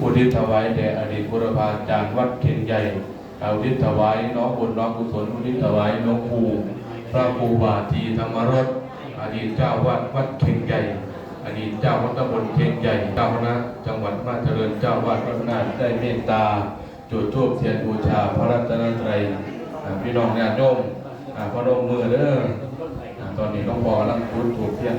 อุทิศถวายแด่อดีตพระบาจารย์วัดเทียนใหญ่เอาทิศถวายน้องบุญน้องกุศลอุทิศถวายน้องภูพระภูบาทีธรรมรสอดีตเจ้าวัดวัดเทียนใหญ่อดีตเจ้าวัดตำบลเทียนใหญ่เจ้าคณะจังหวัดมาเจริญเจ้าวัดพระนาฏได้เมตตาจุดทูบเทียนบูชาพระรัตนตรัยพี่น้องญาติโยมพระโงมมือเด้อตอนนี้ต้องบอกลังพุทธถูกเทียน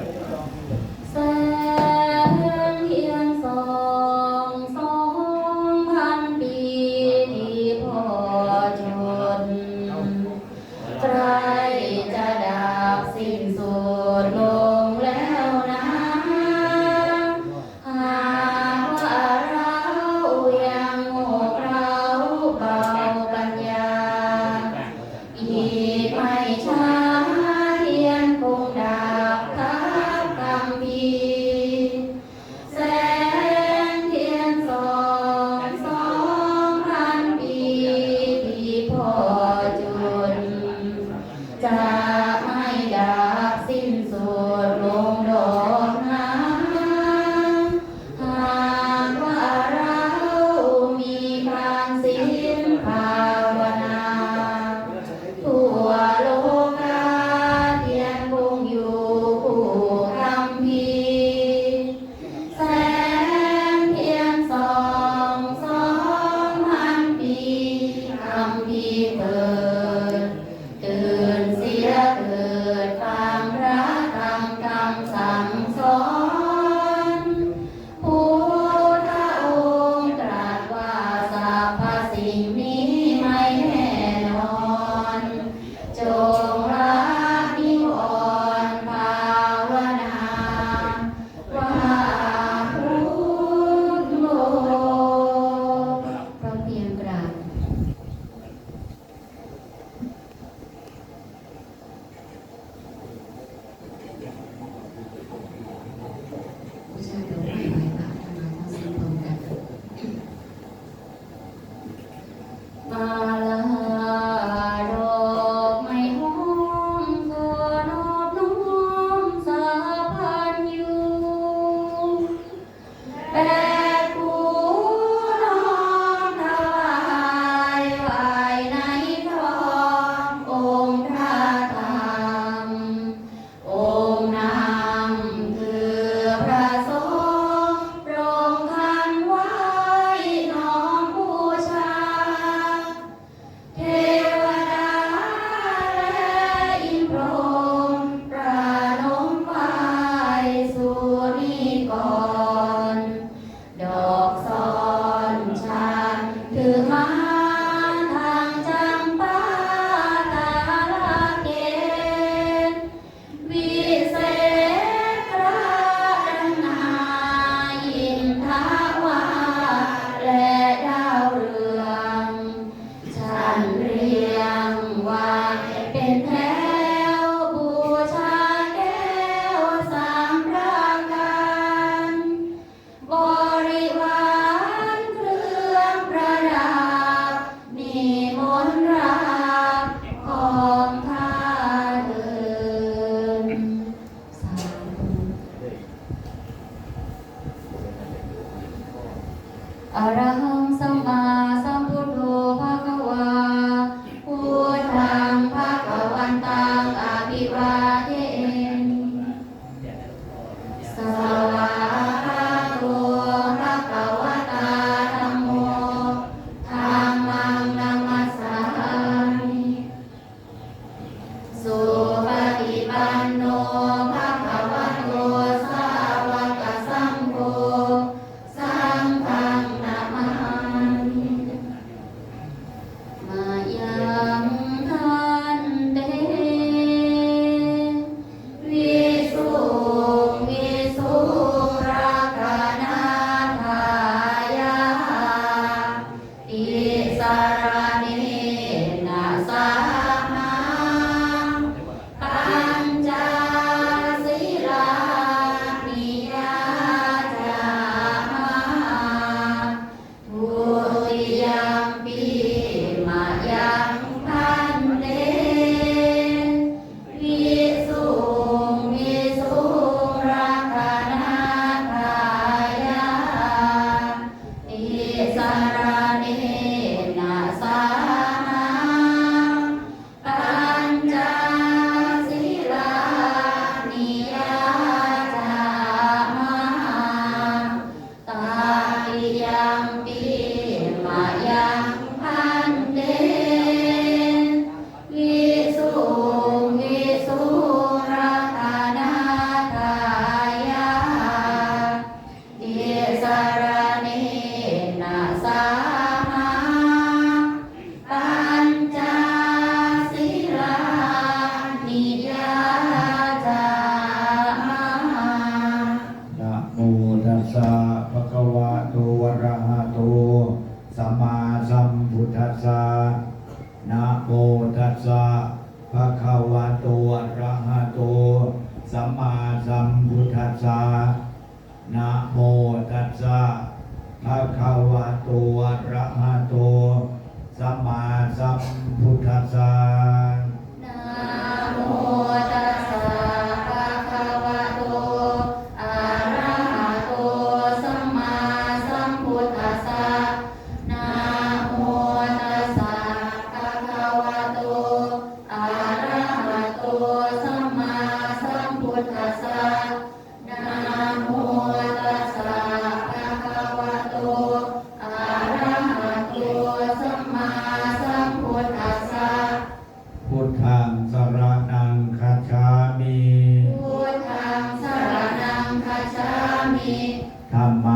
ธรรม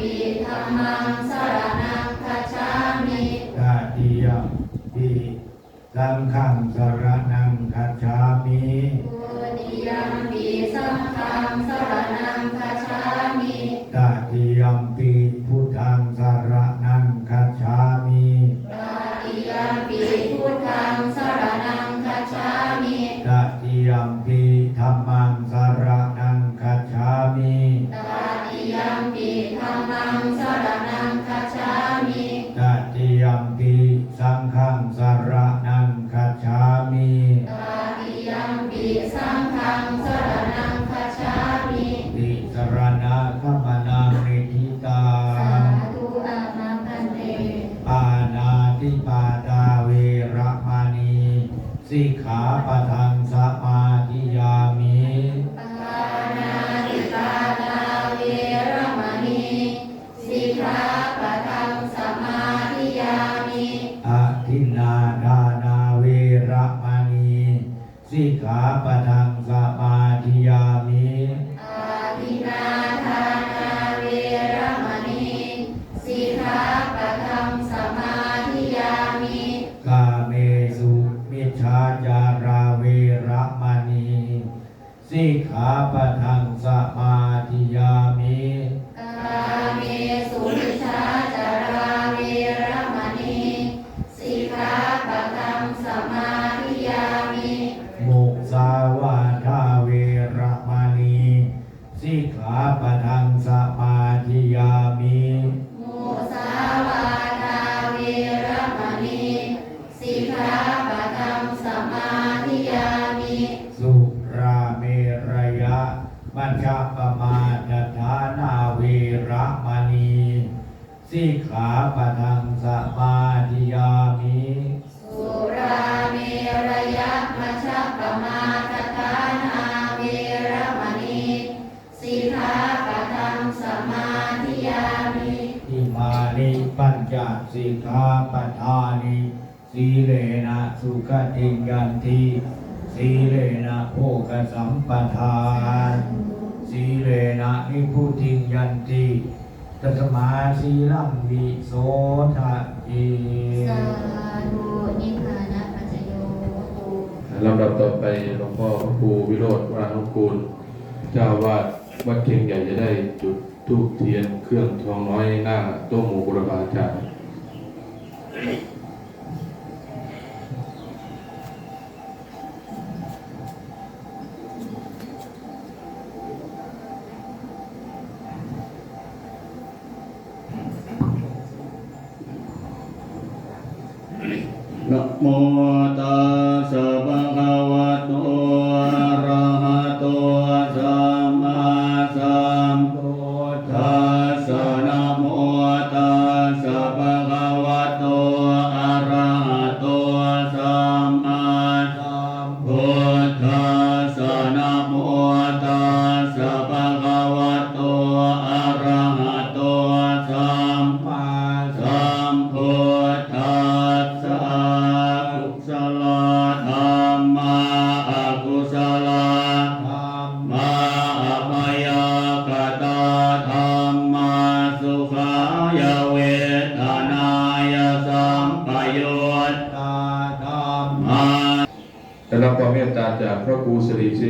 ปิธรรมสารนังคาชามิตัดิยมปิสังฆังสารนังคาชามิปุณิยมปิสังฆังสร สิขาปนังสมาธิยามิสุราเมระยะมัชฌะปมาทตานามิรมณีสิขาปนังสมาธิยามิอิมานิปัญจสิขาปทานิสีเลนะสุขติงยันทีสีเลนะโภคสัมปทานสีเลนะอิพุติงยันที ตสมาสีลังวิโสทะเอสาธุนิพพานะปัจจโยลำดับต่อไปหลวงพ่อพระครูวิโรธวรานุกูล เจ้าวาดวัดเคียงใหญ่จะได้จุดทูบเทียนเครื่องทองน้อยหน้าโต๊ะหมู่บุรพาจารย์ Namo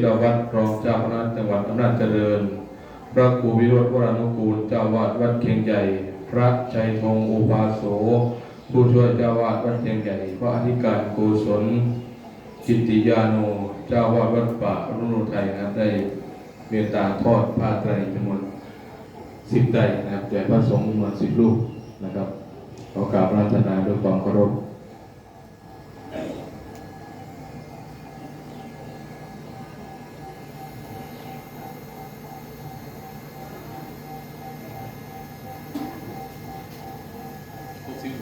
ริศิลวัตรรองเจ้าคณะจังหวัดอำนาจเจริญ พระครูวิโรธวรานุกูลเจ้าวาดวัดเคียงใหญ่ พระชัยธงอุปาโสผู้ช่วยเจ้าวาดวัดเคียงใหญ่พระอธิการโกศลกิตติยาโนเจ้าวาดวัดป่ารุ่นไทยนะครับได้เมตตาทอดผ้าไตรจำนวนสิบไตรนะครับแด่พระสงฆ์จำนวนสิบรูปนะครับขอกราบรัตนาด้วยความเคารพ อนิจ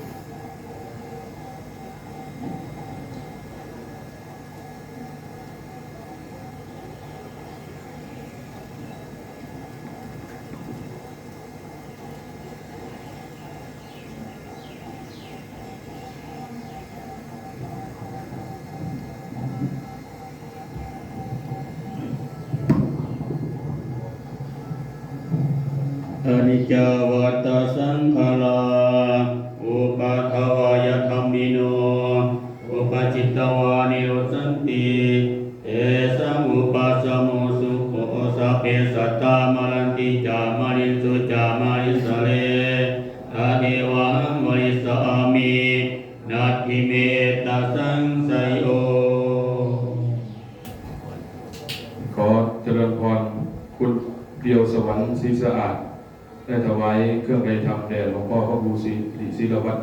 ได้ถวายเครื่องไกรธรรมแด่หลวงพ่อพระครูศรีศิลวัตร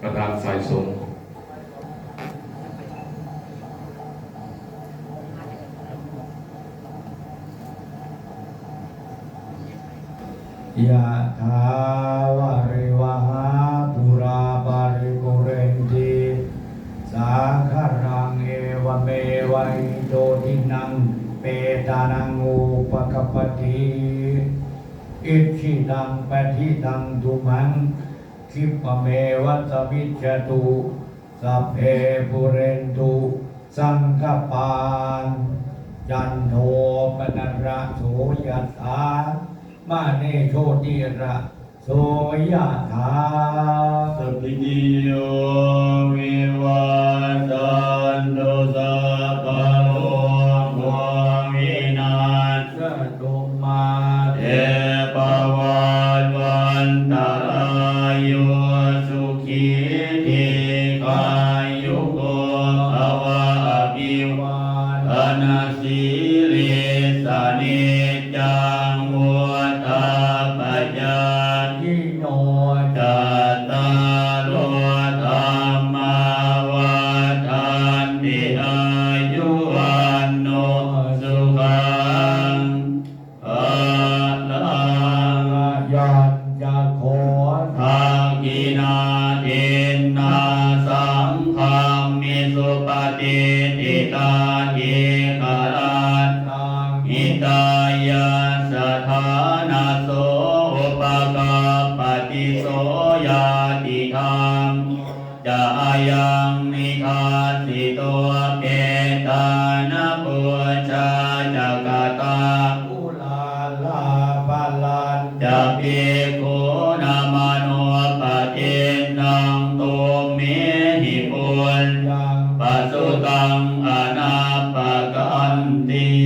ประธานสายสงฆ์ยะถาวาริวหาปุราปาริปุเรนติสาคารังเอวเมวัยโตทินังเปตานังอุ อิชิตังปฏิตังทุมังคิปเมวัสมิจตุสัพเพปุเรนตุสังคปานจันโทปนระโสยถามาเนโชติระโสยถาสัพพิติโยวิวัตันตุสัพ ปฏิติตาเยกรา งอนาปกันติ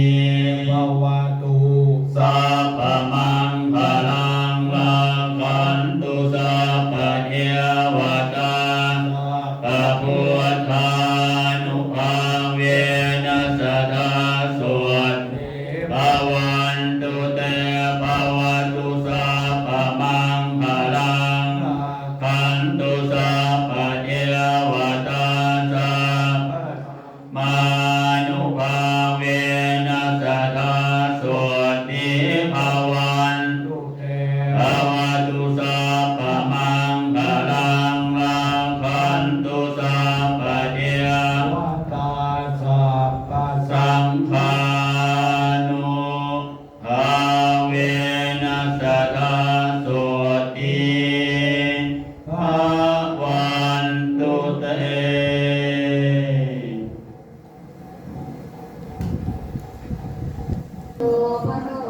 Jehovah. 我关注。